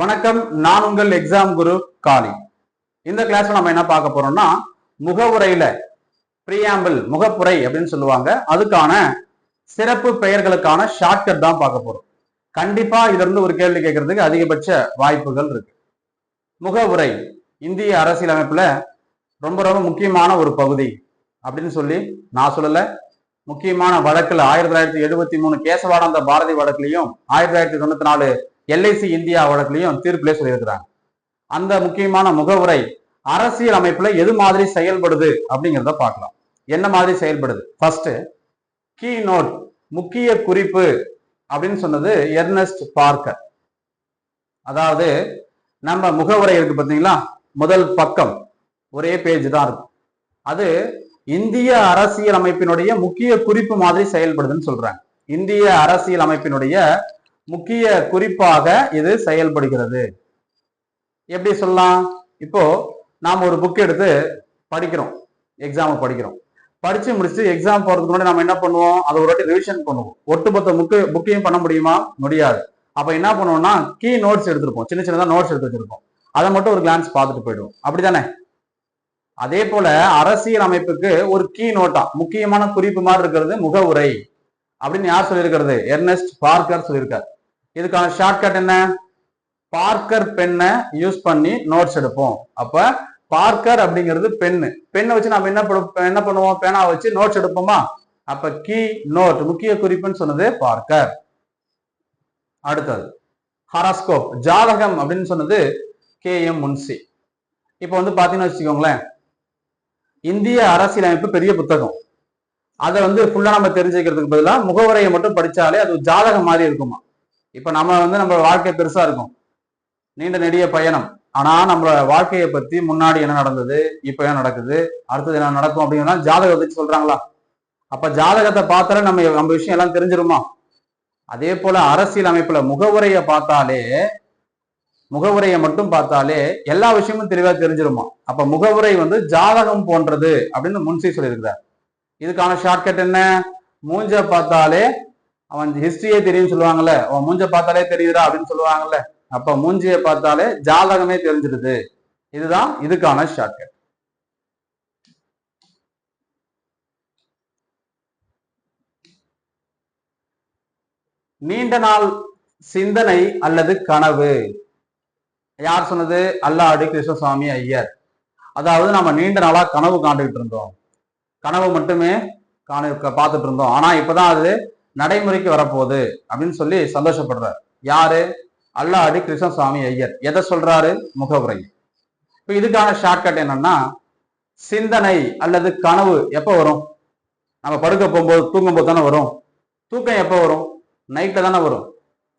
வணக்கம் நான் உங்கள் எக்ஸாம் குரு காளி. இந்த கிளாஸ்ல நம்ம என்ன பார்க்க போறோம்னா முகவுரையில ப்ரீயாம்பிள் முகப்புரை அப்படின்னு சொல்லுவாங்க. அதுக்கான சிறப்பு பெயர்களுக்கான ஷார்ட்கட் தான் பார்க்க போறோம். கண்டிப்பா இதுல இருந்து ஒரு கேள்வி கேட்கறதுக்கு அதிகபட்ச வாய்ப்புகள் இருக்கு. முகவுரை இந்திய அரசியலமைப்புல ரொம்ப ரொம்ப முக்கியமான ஒரு பகுதி அப்படின்னு சொல்லி நான் சொல்லல. முக்கியமான வழக்குல ஆயிரத்தி தொள்ளாயிரத்தி எழுபத்தி மூணு கேசவானந்த பாரதி வழக்குலையும் ஆயிரத்தி தொள்ளாயிரத்தி தொண்ணூத்தி நாலு எல்ஐசி இந்தியா வழக்குலையும் தீர்ப்பிலே சொல்லியிருக்கிறாங்க. அந்த முக்கியமான முகவுரை அரசியல் அமைப்புல எது மாதிரி செயல்படுது அப்படிங்கிறத பார்க்கலாம். என்ன மாதிரி செயல்படுது? ஃபர்ஸ்ட் கீ நோட் முக்கிய குறிப்பு அப்படின்னு சொன்னது எர்னஸ்ட் பார்க்கர் அதாவது நம்ம முகவுரை இருக்கு பார்த்தீங்களா? முதல் பக்கம் ஒரே பேஜ் தான் இருக்கும். அது இந்திய அரசியல் அமைப்பினுடைய முக்கிய குறிப்பு மாதிரி செயல்படுதுன்னு சொல்றாங்க. இந்திய அரசியல் அமைப்பினுடைய முக்கிய குறிப்பாக இது செயல்படுகிறது. எப்படி சொல்லலாம்? இப்போ நாம் ஒரு புக் எடுத்து படிக்கிறோம். எக்ஸாமை படிக்கிறோம். படிச்சு முடிச்சு எக்ஸாம் போறதுக்கு முன்னாடி நம்ம என்ன பண்ணுவோம்? அதை ஒரு வாட்டி ரிவிஷன் பண்ணுவோம். ஒட்டுமொத்த புக்கு புக்கையும் பண்ண முடியுமா? முடியாது. அப்ப என்ன பண்ணுவோம்னா கீ நோட்ஸ் எடுத்திருப்போம். சின்ன சின்னதா நோட்ஸ் எடுத்து வச்சிருப்போம். அதை மட்டும் ஒரு கிளான்ஸ் பார்த்துட்டு போயிடுவோம். அப்படிதானே அதே போல அரசியல் அமைப்புக்கு ஒரு கீ நோட்டா முக்கியமான குறிப்பு மாதிரி இருக்கிறது முகவுரை அப்படின்னு யார் சொல்லியிருக்கிறது? எர்னஸ்ட் பார்க்கர் சொல்லியிருக்காரு. இதுக்கான ஷார்ட்கட் என்ன? பார்க்கர் பெண்ணை யூஸ் பண்ணி நோட்ஸ் எடுப்போம். அப்ப பார்க்கர் அப்படிங்கிறது பெண்ணு. பெண்ணை வச்சு நம்ம என்ன என்ன பண்ணுவோம்? பேனா வச்சு நோட்ஸ் எடுப்போமா? அப்ப கீ நோட் முக்கிய குறிப்புன்னு சொன்னது பார்க்கர். அடுத்தது ஹராஸ்கோப் ஜாதகம் அப்படின்னு சொன்னது கே. எம். முன்சி. இப்போ வந்து பாத்தீங்கன்னு வச்சுக்கோங்களேன் இந்திய அரசியலமைப்பு பெரிய புத்தகம். அதை வந்து ஃபுல்லா நம்ம தெரிஞ்சுக்கிறதுக்கு பதிலாக முகவரையை மட்டும் படிச்சாலே அது ஜாதகம் மாதிரி இருக்குமா? இப்போ நம்ம வந்து நம்ம வாழ்க்கை பெருசா இருக்கும். நீண்ட நெடிய பயணம். ஆனா நம்மளோட வாழ்க்கையை பத்தி முன்னாடி என்ன நடந்தது இப்ப என்ன நடக்குது அடுத்தது என்ன நடக்கும் அப்படின்னா ஜாதகத்தை வச்சு சொல்றாங்களா? அப்ப ஜாதகத்தை பார்த்தாலே நம்ம நம்ம விஷயம் எல்லாம் தெரிஞ்சிருமா? அதே போல அரசியல் அமைப்புல முகவுரையை பார்த்தாலே முகவுரையை மட்டும் பார்த்தாலே எல்லா விஷயமும் தெளிவா தெரிஞ்சிருமா? அப்ப முகவுரை வந்து ஜாதகம் போன்றது அப்படின்னு முன்சி சொல்லியிருக்கிறார். இதுக்கான ஷார்ட்கட் என்ன? மூஞ்ச பார்த்தாலே அவன் ஹிஸ்டரியே தெரியும் சொல்லுவாங்கல்ல அவன் மூஞ்ச பார்த்தாலே தெரியுதா அப்படின்னு சொல்லுவாங்கல்ல அப்ப மூஞ்சியை பார்த்தாலே ஜாதகமே தெரிஞ்சிடுது. இதுதான் இதுக்கான ஷார்ட்கட் நீண்ட நாள் சிந்தனை அல்லது கனவு. யார் சொன்னது? அல்லாடி கிருஷ்ணசுவாமி ஐயர். அதாவது நம்ம நீண்ட நாளா கனவு காண்டுகிட்டு இருந்தோம். கனவு மட்டுமே காண பார்த்துட்டு இருந்தோம். ஆனா இப்பதான் அது நடைமுறைக்கு வரப்போகுது அப்படின்னு சொல்லி சந்தோஷப்படுறார். யாரு? அல்லாடி கிருஷ்ணசுவாமி ஐயர். எதை சொல்றாரு? முகவுரை. இப்போ இதுக்கான ஷார்ட்கட் என்னன்னா சிந்தனை அல்லது கனவு எப்போ வரும்? நம்ம படுக்க போகும்போது தூங்கும்போது தானே வரும்? தூக்கம் எப்போ வரும்? நைட்டில் தானே வரும்.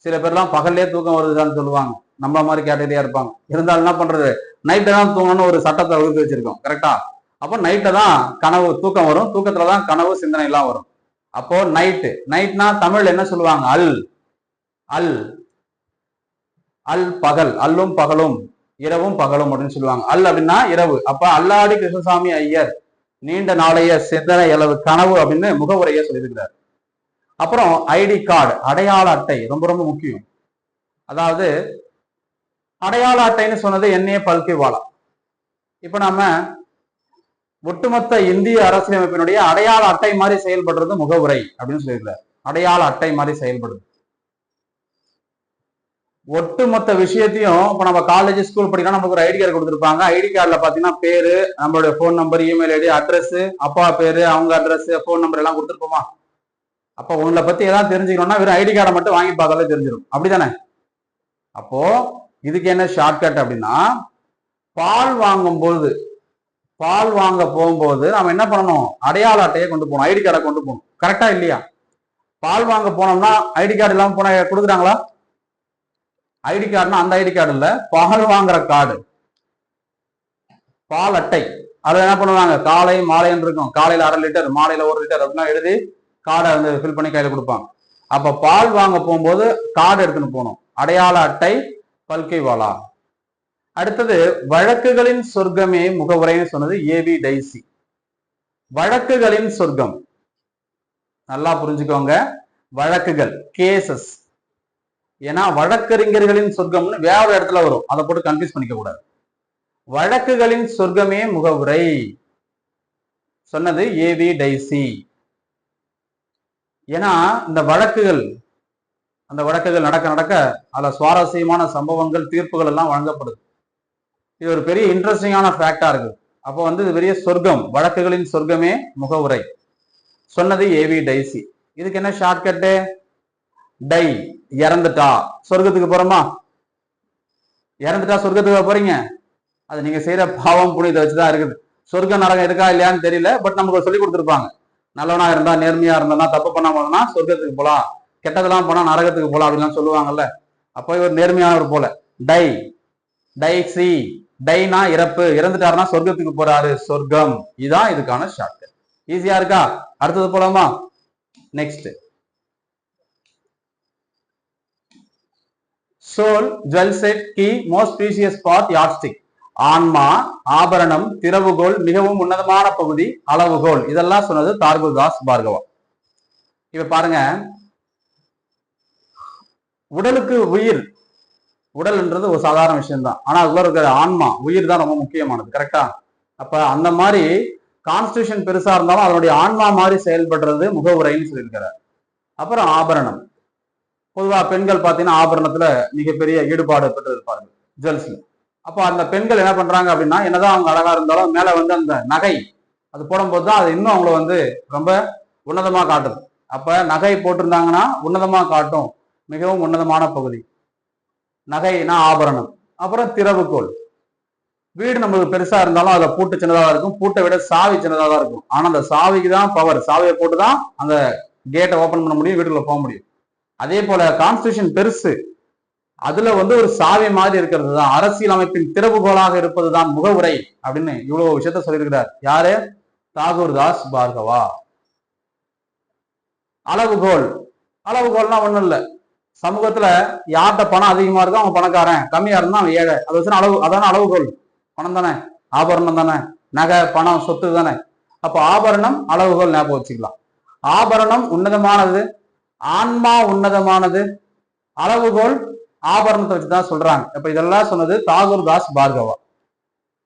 சில பேர்லாம் பகல்லே தூக்கம் வருதுதான்னு சொல்லுவாங்க. நம்மள மாதிரி கேட்டகரியா இருப்பாங்க. இருந்தாலும் என்ன பண்றது? நைட்டை தான் தூங்கணும்னு ஒரு சட்டத்தை வகுத்து வச்சிருக்கோம். கரெக்டா அப்போ நைட்டில் தான் கனவு தூக்கம் வரும். தூக்கத்துல தான் கனவு சிந்தனை எல்லாம் வரும். அப்போ நைட்டு நைட்னா தமிழ் என்ன சொல்லுவாங்க? அல். அல். அல் பகல். அல்லும் பகலும். இரவும் பகலும் அப்படின்னு சொல்லுவாங்க. அல் அப்படின்னா இரவு. அப்ப அல்லாடி கிருஷ்ணசாமி ஐயர் நீண்ட நாளைய சிந்தனை அளவு கனவு அப்படின்னு முகவுரையை சொல்லியிருக்கிறார். அப்புறம் ஐடி கார்டு அடையாள அட்டை ரொம்ப ரொம்ப முக்கியம். அதாவது அடையாள அட்டைன்னு சொன்னது என்னையே பல்கி வாழா. இப்ப நாம ஒட்டுமொத்த இந்திய அரசியலமைப்பினுடைய அடையாள அட்டை மாதிரி செயல்படுறது முகவுரை அப்படின்னு சொல்லியிருக்கிறார். அடையாள அட்டை மாதிரி செயல்படுது. ஒட்டுமொத்த விஷயத்தையும் இப்போ நம்ம காலேஜ் ஸ்கூல் படிக்கலாம் நமக்கு ஒரு ஐடி கார்டு கொடுத்துருப்பாங்க. ஐடி கார்டில் பார்த்தீங்கன்னா பேரு நம்மளுடைய phone number email ID address அப்பா பேரு அவங்க அட்ரஸ் ஃபோன் நம்பர் எல்லாம் கொடுத்துருப்போமா? அப்போ உங்களை பற்றி எல்லாம் தெரிஞ்சுக்கணும்னா வெறும் ஐடி கார்டை மட்டும் வாங்கி பார்த்தாலே தெரிஞ்சிடும் அப்படிதானே அப்போ இதுக்கு என்ன ஷார்ட்கட் அப்படின்னா பால் வாங்கும்போது பால் வாங்க போகும்போது நம்ம என்ன பண்ணணும்? அடையாள அட்டையை கொண்டு போகணும். ஐடி கார்டை கொண்டு போகணும். கரெக்டா இல்லையா? பால் வாங்க போனோம்னா ஐடி கார்டு இல்லாமல் போன கொடுக்குறாங்களா? ஐடி கார்டுனா அந்த ஐடி கார்டு இல்லை. பால் வாங்குற கார்டு. பால் அட்டை. அதில் என்ன பண்ணுவாங்க? காலை மாலைன்னு இருக்கும். காலையில் அரை லிட்டர் மாலையில் ஒரு லிட்டர் அப்படிலாம் எழுதி கார்டை வந்து ஃபில் பண்ணி கையில் கொடுப்பாங்க. அப்போ பால் வாங்க போகும்போது கார்டு எடுத்துன்னு போகணும். அடையாள அட்டை பல்கை வாலா. அடுத்தது வழக்குகளின் சொர்க்கமே முகவுரைன்னு சொன்னது ஏவி டைசி வழக்குகளின் சொர்க்கம். நல்லா புரிஞ்சுக்கோங்க. வழக்குகள் கேசஸ் ஏன்னா வழக்கறிஞர்களின் சொர்க்கம்னு வேற இடத்துல வரும். அதை போட்டு கன்ஃபியூஸ் பண்ணிக்க கூடாது. வழக்குகளின் சொர்க்கமே முகவுரை. சொன்னது ஏவி டைசி ஏன்னா இந்த வழக்குகள் அந்த வழக்குகள் நடக்க நடக்க அதில் சுவாரஸ்யமான சம்பவங்கள் தீர்ப்புகள் எல்லாம் வழங்கப்படுது. இது ஒரு பெரிய இன்ட்ரெஸ்டிங்கான ஃபேக்டா இருக்கு. அப்போ வந்து இது பெரிய சொர்க்கம் வழக்குகளின் சொர்க்கமே முகவுரை. சொன்னது ஏவி டைசி இதுக்கு என்ன ஷார்ட்கட்டு டை இறந்துட்டா. சொர்க்கத்துக்கு போறோமா? இறந்துட்டா சொர்க்கத்துக்கு போறீங்க? அது நீங்க செய்யற பாவம் புனித வச்சுதான் இருக்குது. சொர்க்க நரகம் இருக்கா இல்லையான்னு தெரியல பட் நமக்கு சொல்லி கொடுத்துருப்பாங்க. நல்லவனா இருந்தா நேர்மையா இருந்தா தப்பு பண்ணாம இருந்தா சொர்க்கத்துக்கு போலாம். கெட்டதெல்லாம் போனா நரகத்துக்கு போலாம் அப்படின்லாம் சொல்லுவாங்கல்ல. அப்போ இவர் நேர்மையானவர் போல. டை டை சி டைனா இறப்பு. இறந்துட்டாருன்னா சொர்க்கத்துக்கு போறாரு. சொர்க்கம். இதான் இதுக்கான ஷார்ட் ஈஸியா இருக்கா? அடுத்தது போலாமா? Next soul jewel set key most species part யாஸ்டிக் ஆன்மா ஆபரணம் திறவுகோல் மிகவும் உன்னதமான பகுதி அளவுகோல் இதெல்லாம் சொன்னது தார்குதாஸ் பார்கவா இப்ப பாருங்க. உடலுக்கு உயிர் உடல்ன்றது ஒரு சாதாரண விஷயம்தான். ஆனால் ஆனா அதுக்குள்ள இருக்கிற ஆன்மா உயிர் தான் ரொம்ப முக்கியமானது கரெக்டா அப்ப அந்த மாதிரி கான்ஸ்டியூஷன் பெருசா இருந்தாலும் அதனுடைய ஆன்மா மாதிரி செயல்படுறது முகவுரைன்னு சொல்லியிருக்கிறார். அப்புறம் ஆபரணம். பொதுவாக பெண்கள் பார்த்தீங்கன்னா ஆபரணத்துல மிகப்பெரிய ஈடுபாடு பெற்று இருப்பார்கள் ஜுவல்ஸ்ல அப்போ அந்த பெண்கள் என்ன பண்றாங்க அப்படின்னா என்னதான் அவங்க அழகா இருந்தாலும் மேல வந்து அந்த நகை அது போடும்போது தான் அது இன்னும் அவங்கள வந்து ரொம்ப உன்னதமா காட்டுது அப்ப நகை போட்டிருந்தாங்கன்னா உன்னதமா காட்டும் மிகவும் உன்னதமான பகுதி. நகைனா ஆபரணம். அப்புறம் திறவுகோல் வீடு நம்மளுக்கு பெருசா இருந்தாலும் அதை பூட்டு சின்னதாக இருக்கும். பூட்டை விட சாவி சின்னதாக தான் இருக்கும். ஆனா அந்த சாவிக்கு தான் பவர் சாவியை போட்டு தான் அந்த கேட்டை ஓபன் பண்ண முடியும் வீட்டுக்குள்ள போக முடியும். அதே போல கான்ஸ்டியூஷன் பெருசு. அதுல வந்து ஒரு சாவி மாதிரி இருக்கிறது தான். அரசியல் அமைப்பின் திறவுகோலாக இருப்பது தான் முகவுரை அப்படின்னு இவ்வளவு விஷயத்த சொல்லியிருக்கிறார். யாரு? தாகூர் தாஸ் பார்கவா. அளவுகோல். அளவுகோல்னா ஒண்ணும் இல்லை. சமூகத்துல யார்கிட்ட பணம் அதிகமா இருக்கோ அவன் பணக்காரன். கம்மியா இருந்தா அவன் ஏழை. அது வச்சு அளவு அதான அளவுகோல். பணம் தானே. ஆபரணம் தானே. நகை பணம் சொத்து தானே. அப்போ ஆபரணம் அளவுகோல் ஞாபகம் வச்சுக்கலாம். ஆபரணம் உன்னதமானது. ஆன்மா உன்னதமானது. அளவுகோல் ஆபரணத்தை வச்சு தான் சொல்றாங்க. இப்ப இதெல்லாம் சொன்னது தாகூர் தாஸ் பார்கவா.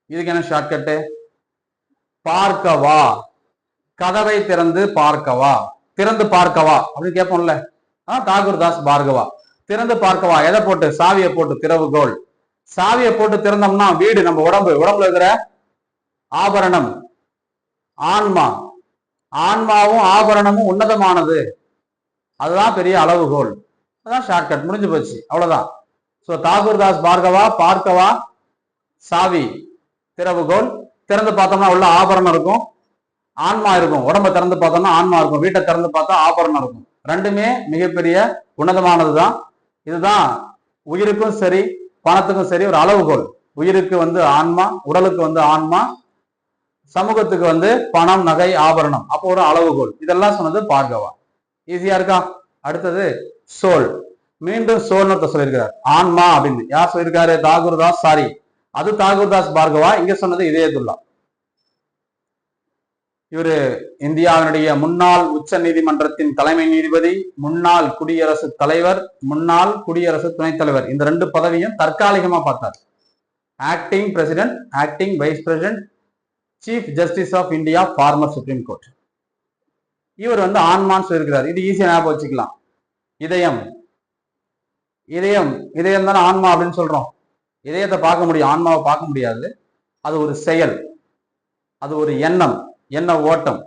இதுக்கு என்ன ஷார்ட்கட்டு பார்க்கவா. கதவை திறந்து பார்க்கவா. திறந்து பார்க்கவா. அப்படின்னு கேட்போம்ல. தாகூர் தாஸ் பார்கவா. திறந்து பார்க்கவா. எதை போட்டு? சாவியை போட்டு திறவுகோல் சாவியை போட்டு திறந்தோம்னா வீடு நம்ம உடம்பு. உடம்புல இருக்கிற ஆபரணம். ஆன்மா. ஆன்மாவும் ஆபரணமும் உன்னதமானது. அதுதான் பெரிய அளவுகோல் அதான் ஷார்ட்கட் முடிஞ்சு போச்சு. அவ்வளவுதான். ஸோ தாகூர் தாஸ் பார்கவா பார்க்கவா சாவி திறவுகோல் திறந்து பார்த்தோம்னா உள்ள ஆபரணம் இருக்கும். ஆன்மா இருக்கும். உடம்ப திறந்து பார்த்தோம்னா ஆன்மா இருக்கும். வீட்டை திறந்து பார்த்தா ஆபரணம் இருக்கும். ரெண்டுமே மிகப்பெரிய உன்னதமானது தான் இதுதான் உயிருக்கும் சரி பணத்துக்கும் சரி ஒரு அளவுகோல். உயிருக்கு வந்து ஆன்மா உடலுக்கு வந்து ஆன்மா சமூகத்துக்கு வந்து பணம் நகை ஆபரணம். அப்போ ஒரு அளவுகோல். இதெல்லாம் சொன்னது பார்கவா. ஈஸியா இருக்கா? அடுத்தது சோல். மீண்டும் சோல்னு சொல்லியிருக்கிறார். ஆன்மா அப்படின்னு. யார் சொல்லியிருக்காரு? தாகூர் தாஸ் சாரி. அது தாகூர் தாஸ் பார்கவா. இங்க சொன்னது இதயதுல்லா இவரு இந்தியாவினுடைய முன்னாள் உச்ச நீதிமன்றத்தின் தலைமை நீதிபதி முன்னாள் குடியரசு தலைவர் முன்னாள் குடியரசு துணைத் தலைவர். இந்த ரெண்டு பதவியும் தற்காலிகமா பார்த்தார். Acting president acting vice president chief justice of India former supreme court இவர் வந்து ஆன்மான்னு சொல்லியிருக்கிறார். இது ஈஸியாக ஞாபகம் வச்சுக்கலாம். இதயம். இதயம். இதயம் தானே ஆன்மா அப்படின்னு சொல்றோம். இதயத்தை பார்க்க முடியும். ஆன்மாவை பார்க்க முடியாது. அது ஒரு செயல். அது ஒரு எண்ணம். என்ன ஓட்டம்?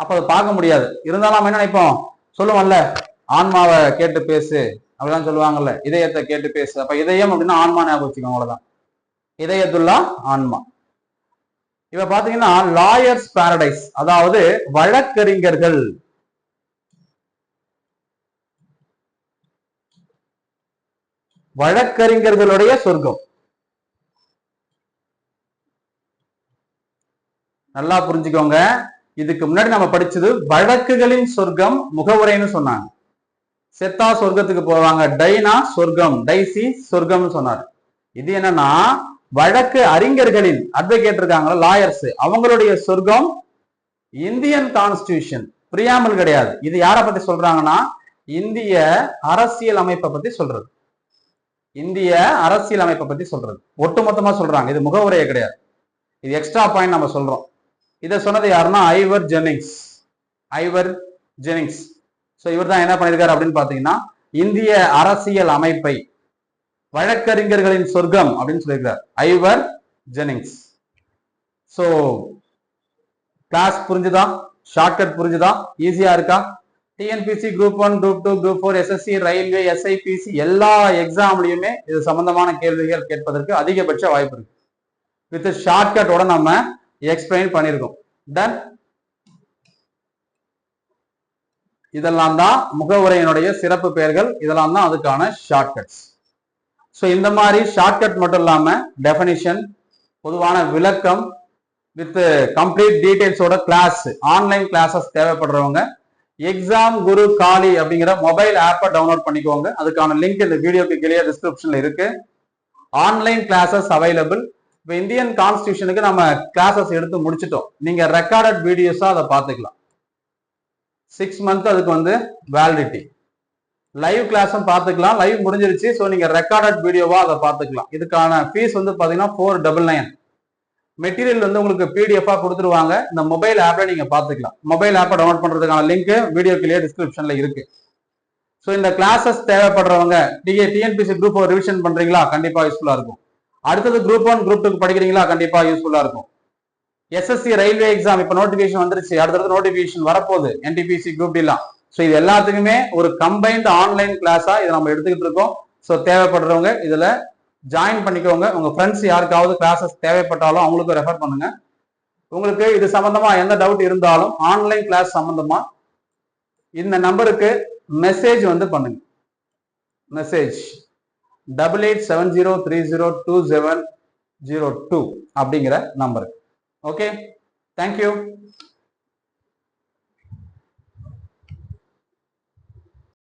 அப்ப அதை பார்க்க முடியாது. இருந்தாலும் நம்ம என்ன நினைப்போம்? சொல்லுவோம்ல ஆன்மாவை கேட்டு பேசு அப்படிதான் சொல்லுவாங்கல்ல இதயத்தை கேட்டு பேசு. அப்ப இதயம் அப்படின்னா ஆன்மா ஞாபகம் வச்சுக்கோங்க அவ்வளவுதான். இதயத்துல்லா ஆன்மா. இப்ப பாத்தீங்கன்னா லாயர்ஸ் பாரடைஸ் அதாவது வழக்கறிஞர்கள். வழக்கறிஞர்களுடைய சொர்க்கம். நல்லா புரிஞ்சுக்கோங்க. இதுக்கு முன்னாடி நம்ம படிச்சது வழக்குகளின் சொர்க்கம் முகவுரைன்னு சொன்னாங்க. செத்தா சொர்க்கத்துக்கு போவாங்க. டைனா சொர்க்கம் டைசி சொர்க்கம்னு சொன்னார். இது என்னன்னா வழக்கு அறிஞர்களின் அட்வொகேட் இருக்காங்களா லாயர்ஸ் அவங்களுடைய சொர்க்கம் இந்தியன் கான்ஸ்டியூஷன் பிரியாமல் கிடையாது. இது யாரை பத்தி சொல்றாங்கன்னா இந்திய அரசியல் அமைப்பை பத்தி சொல்றது. இந்திய அரசியல் அமைப்பை பத்தி சொல்றது. ஒட்டுமொத்தமா சொல்றாங்க. இது முகவுரையே கிடையாது. இது எக்ஸ்ட்ரா பாயிண்ட் நம்ம சொல்றோம். இதை சொன்னது யாருன்னா ஐவர் ஜெனிங்ஸ். ஐவர் ஜெனிங்ஸ். ஸோ இவர் தான் என்ன பண்ணியிருக்காரு அப்படின்னு பார்த்தீங்கன்னா இந்திய அரசியல் அமைப்பை வழக்கறிஞர்களின் சொர்க்கம் அப்படின்னு சொல்லியிருக்கார். Ivor Jennings. ஸோ கிளாஸ் புரிஞ்சுதா? ஷார்ட்கட் புரிஞ்சுதா? ஈஸியா இருக்கா? TNPSC group one group two group four SSC railway SIPC எல்லா எக்ஸாம்லயுமே இது சம்பந்தமான கேள்விகள் கேட்பதற்கு அதிகபட்ச வாய்ப்பு இருக்கு. வித் ஷார்ட்கட்டோட நம்ம எக்ஸ்பிளைன் பண்ணியிருக்கோம் தென் இதெல்லாம் தான் முகவுரையினுடைய சிறப்பு பெயர்கள். இதெல்லாம் தான் அதுக்கான ஷார்ட்கட்ஸ் ஸோ இந்த மாதிரி ஷார்ட்கட் மட்டும் இல்லாமல் டெஃபனிஷன் பொதுவான விளக்கம் வித் கம்ப்ளீட் டீடைல்ஸோட கிளாஸ் ஆன்லைன் கிளாஸஸ் தேவைப்படுறவங்க எக்ஸாம் குரு காலி அப்படிங்கிற மொபைல் ஆப்பை டவுன்லோட் பண்ணிக்கோங்க. அதுக்கான லிங்க் இந்த வீடியோக்கு கீழே டிஸ்கிரிப்ஷனில் இருக்கு. ஆன்லைன் கிளாஸஸ் அவைலபிள் இப்போ இந்தியன் கான்ஸ்டியூஷனுக்கு நம்ம கிளாஸஸ் எடுத்து முடிச்சிட்டோம். நீங்கள் ரெக்கார்டட் வீடியோஸாக அதை பார்த்துக்கலாம். சிக்ஸ் மந்த் அதுக்கு வந்து வேலிடிட்டி லைவ் கிளாஸும் பார்த்துக்கலாம். லைவ் முடிஞ்சிருச்சு. ஸோ நீங்கள் ரெக்கார்டட் வீடியோவாக அதை பார்த்துக்கலாம். இதுக்கான ஃபீஸ் வந்து பார்த்தீங்கன்னா ஃபோர் டபுள் நைன் மெட்டீரியல் வந்து உங்களுக்கு பிடிஎஃபாக கொடுத்துருவாங்க. இந்த மொபைல் ஆப்பில் நீங்கள் பார்த்துக்கலாம். மொபைல் ஆப்பை டவுன்லோட் பண்ணுறதுக்கான லிங்க் வீடியோ கிளியர் டிஸ்கிரிப்ஷனில் இருக்குது ஸோ இந்த கிளாஸஸ் தேவைப்படுறவங்க நீங்க டிஎன்பிசி குரூப் ரிவிஷன் பண்ணுறீங்களா கண்டிப்பாக யூஸ்ஃபுல்லாக இருக்கும். அடுத்தது குரூப் ஒன் குரூப் டூக்கு படிக்கிறீங்களா? கண்டிப்பா யூஸ்ஃபுல்லா இருக்கும். எஸ்எஸ்சி ரயில்வே எக்ஸாம் இப்போ நோட்டிபிகேஷன் வந்துருச்சு. அடுத்தடுத்து நோட்டிபிகேஷன் வரப்போகுது. என்டிபிசி குரூப் எல்லாம் ஸோ இது எல்லாத்துக்குமே ஒரு கம்பைன்ட் ஆன்லைன் கிளாஸா இதை நம்ம எடுத்துக்கிட்டு இருக்கோம். ஸோ தேவைப்படுறவங்க இதுல ஜாயின் பண்ணிக்கோங்க. உங்க ஃப்ரெண்ட்ஸ் யாருக்காவது கிளாஸஸ் தேவைப்பட்டாலும் அவங்களுக்கும் ரெஃபர் பண்ணுங்க. உங்களுக்கு இது சம்பந்தமா எந்த டவுட் இருந்தாலும் ஆன்லைன் கிளாஸ் சம்பந்தமா இந்த நம்பருக்கு மெசேஜ் வந்து பண்ணுங்க. Message double eight seven zero three zero two seven zero two அப்படிங்கிற நம்பருக்கு ஓகே தேங்க்யூ